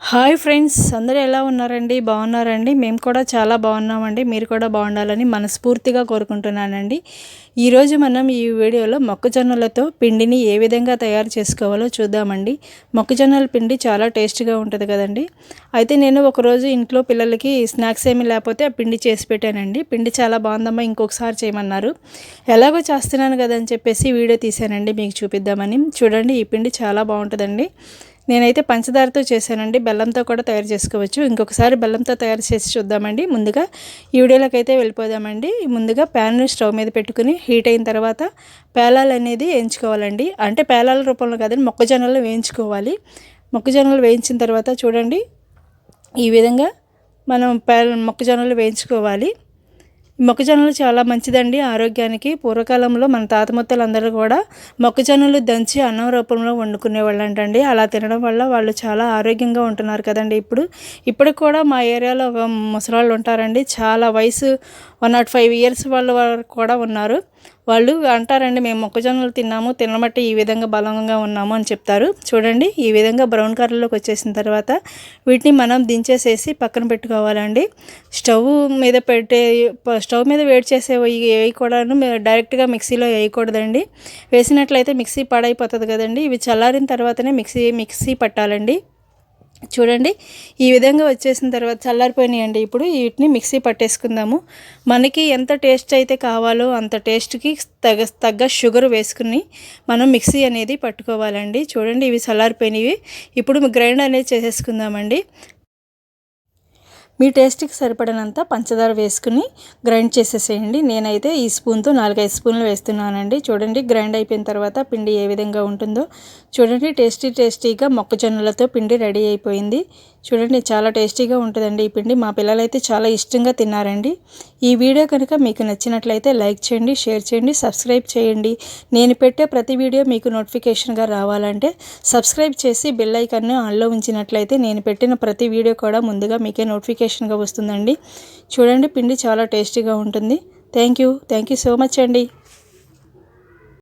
Hi friends అందరూ ఎలా ఉన్నారండి? బాగున్నారండి? మేము కూడా చాలా బాగున్నామండి. మీరు కూడా బాగుండాలని మనస్ఫూర్తిగా కోరుకుంటున్నానండి. ఈరోజు మనం ఈ వీడియోలో మొక్కజొన్నలతో పిండిని ఏ విధంగా తయారు చేసుకోవాలో చూద్దామండి. మొక్కజొన్నల పిండి చాలా టేస్ట్గా ఉంటుంది కదండి. అయితే నేను ఒకరోజు ఇంట్లో పిల్లలకి స్నాక్స్ ఏమీ లేకపోతే ఆ పిండి చేసి పెట్టానండి. పిండి చాలా బాగుందమ్మా ఇంకొకసారి చేయమన్నారు. ఎలాగో చేస్తున్నాను కదని చెప్పేసి వీడియో తీశానండి మీకు చూపిద్దామని. చూడండి ఈ పిండి చాలా బాగుంటుందండి. నేనైతే పంచదారతో చేశానండి. బెల్లంతో కూడా తయారు చేసుకోవచ్చు. ఇంకొకసారి బెల్లంతో తయారు చేసి చూద్దామండి. ముందుగా ఈ వీడియోలోకి అయితే వెళ్ళిపోదామండి. ముందుగా ప్యాన్ స్టవ్ మీద పెట్టుకుని హీట్ అయిన తర్వాత పేలాలు అనేది వేయించుకోవాలండి. అంటే పేలాల రూపంలో కాదండి మొక్కజొన్నలు వేయించుకోవాలి. మొక్కజొన్నలు వేయించిన తర్వాత చూడండి ఈ విధంగా మనం పే మొక్కజొన్నలు వేయించుకోవాలి. మొక్కజొన్నలు చాలా మంచిదండి ఆరోగ్యానికి. పూర్వకాలంలో మన తాత ముత్తలు అందరూ కూడా మొక్కజొన్నలు దంచి అన్నం రూపంలో వండుకునేవాళ్ళు అంటండి అలా తినడం వల్ల వాళ్ళు చాలా ఆరోగ్యంగా ఉంటున్నారు కదండి. ఇప్పుడు ఇప్పుడు కూడా మా ఏరియాలో ఒక ముసలాళ్ళు ఉంటారండి చాలా వయసు వన్ నాట్ ఫైవ్ ఇయర్స్ వాళ్ళు కూడా ఉన్నారు. వాళ్ళు అంటారండి మేము మొక్కజొన్నలు తిన్నాము తినబట్టి ఈ విధంగా బలంగా ఉన్నాము అని చెప్తారు. చూడండి ఈ విధంగా బ్రౌన్ కలర్లోకి వచ్చేసిన తర్వాత వీటిని మనం దించేసేసి పక్కన పెట్టుకోవాలండి. స్టవ్ మీద పెట్టే స్టవ్ మీద వేడి చేసే వేయకూడదు డైరెక్ట్గా మిక్సీలో వేయకూడదండి. వేసినట్లయితే మిక్సీ పాడైపోతుంది కదండి. ఇవి చల్లారిన తర్వాతనే మిక్సీ మిక్సీ పట్టాలండి. చూడండి ఈ విధంగా వచ్చేసిన తర్వాత చల్లారిపోయినాయండి. ఇప్పుడు వీటిని మిక్సీ పట్టేసుకుందాము. మనకి ఎంత టేస్ట్ అయితే కావాలో అంత టేస్ట్కి తగ్గ తగ్గ షుగర్ వేసుకుని మనం మిక్సీ అనేది పట్టుకోవాలండి. చూడండి ఇవి చల్లారిపోయినవి. ఇప్పుడు గ్రైండ్ అనేది చేసేసుకుందామండి. మీ టేస్ట్కి సరిపడినంత పంచదార వేసుకుని గ్రైండ్ చేసేసేయండి. నేనైతే ఈ స్పూన్తో నాలుగైదు స్పూన్లు వేస్తున్నానండి. చూడండి గ్రైండ్ అయిపోయిన తర్వాత పిండి ఏ విధంగా ఉంటుందో. చూడండి టేస్టీ టేస్టీగా మొక్కజొన్నలతో పిండి రెడీ అయిపోయింది. చూడండి చాలా టేస్టీగా ఉంటుందండి ఈ పిండి. మా పిల్లలైతే చాలా ఇష్టంగా తిన్నారండి. ఈ వీడియో కనుక మీకు నచ్చినట్లయితే లైక్ చేయండి షేర్ చేయండి సబ్స్క్రైబ్ చేయండి. నేను పెట్టే ప్రతి వీడియో మీకు నోటిఫికేషన్గా రావాలంటే సబ్స్క్రైబ్ చేసి బెల్ ఐకన్ను ఆన్లో ఉంచినట్లయితే నేను పెట్టిన ప్రతి వీడియో కూడా ముందుగా మీకే నోటిఫికేషన్గా వస్తుందండి. చూడండి పిండి చాలా టేస్టీగా ఉంటుంది. Thank you. Thank you so much అండి.